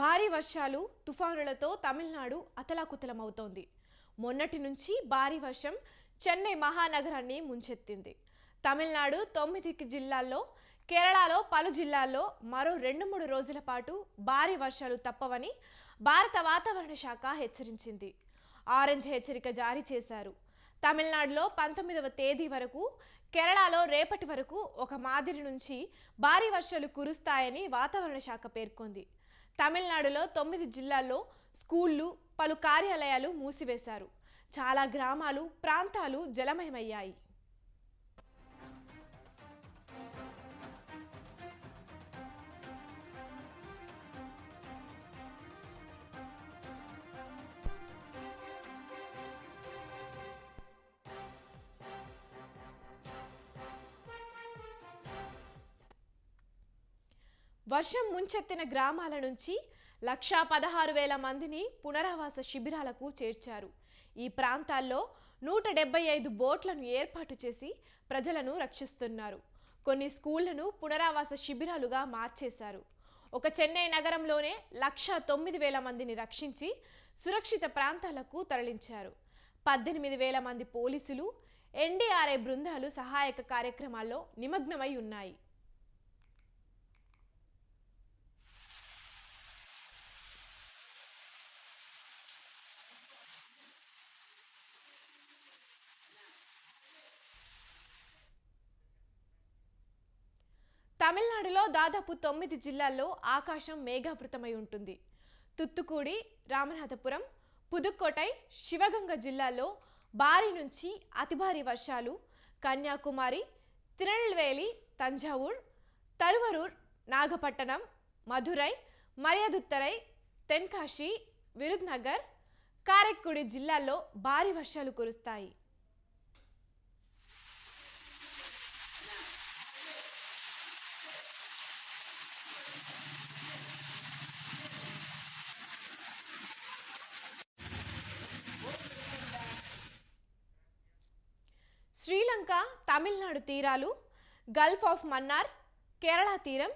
భారీ వర్షాలు తుఫానులతో తమిళనాడు అతలాకుతలమవుతోంది. మొన్నటి నుంచి భారీ వర్షం చెన్నై మహానగరాన్ని ముంచెత్తింది. తమిళనాడు తొమ్మిది జిల్లాల్లో కేరళలో పలు జిల్లాల్లో మరో రెండు మూడు రోజుల పాటు భారీ వర్షాలు తప్పవని భారత వాతావరణ శాఖ హెచ్చరించింది. ఆరెంజ్ హెచ్చరిక జారీ చేశారు. తమిళనాడులో పంతొమ్మిదవ తేదీ వరకు కేరళలో రేపటి వరకు ఒక మాదిరి నుంచి భారీ వర్షాలు కురుస్తాయని వాతావరణ శాఖ పేర్కొంది. తమిళనాడులో తొమ్మిది జిల్లాల్లో స్కూళ్ళు పలు కార్యాలయాలు మూసివేశారు. చాలా గ్రామాలు ప్రాంతాలు జలమయమయ్యాయి. వర్షం ముంచెత్తిన గ్రామాల నుంచి లక్షా పదహారు వేల మందిని పునరావాస శిబిరాలకు చేర్చారు. ఈ ప్రాంతాల్లో నూట డెబ్బై ఐదు బోట్లను ఏర్పాటు చేసి ప్రజలను రక్షిస్తున్నారు. కొన్ని స్కూళ్ళను పునరావాస శిబిరాలుగా మార్చేశారు. ఒక చెన్నై నగరంలోనే లక్షా తొమ్మిది వేల మందిని రక్షించి సురక్షిత ప్రాంతాలకు తరలించారు. పద్దెనిమిది వేల మంది పోలీసులు ఎన్డీఆర్ఐ బృందాలు సహాయక కార్యక్రమాల్లో నిమగ్నమై ఉన్నాయి. తమిళనాడులో దాదాపు తొమ్మిది జిల్లాల్లో ఆకాశం మేఘావృతమై ఉంటుంది. తుత్తుకూడి రామనాథపురం పుదుక్కోటై శివగంగ జిల్లాల్లో భారీ నుంచి అతి భారీ వర్షాలు కన్యాకుమారి తిరునెల్వేలి తంజావూర్ తరువరూర్ నాగపట్టణం మధురై మర్యాదుత్తరై తెన్కాశి విరుద్నగర్ కారెక్కుడి జిల్లాల్లో భారీ వర్షాలు కురుస్తాయి. తమిళనాడు తీరాలు గల్ఫ్ ఆఫ్ మన్నార్ కేరళ తీరం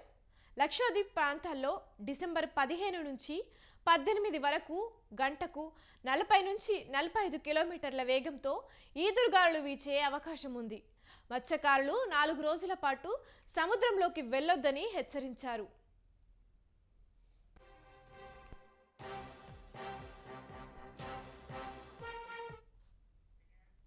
లక్షద్వీప్ ప్రాంతాల్లో డిసెంబర్ పదిహేను నుంచి పద్దెనిమిది వరకు గంటకు నలభై నుంచి నలభై ఐదు కిలోమీటర్ల వేగంతో ఈదురుగాలులు వీచే అవకాశం ఉంది. మత్స్యకారులు నాలుగు రోజుల పాటు సముద్రంలోకి వెళ్ళొద్దని హెచ్చరించారు.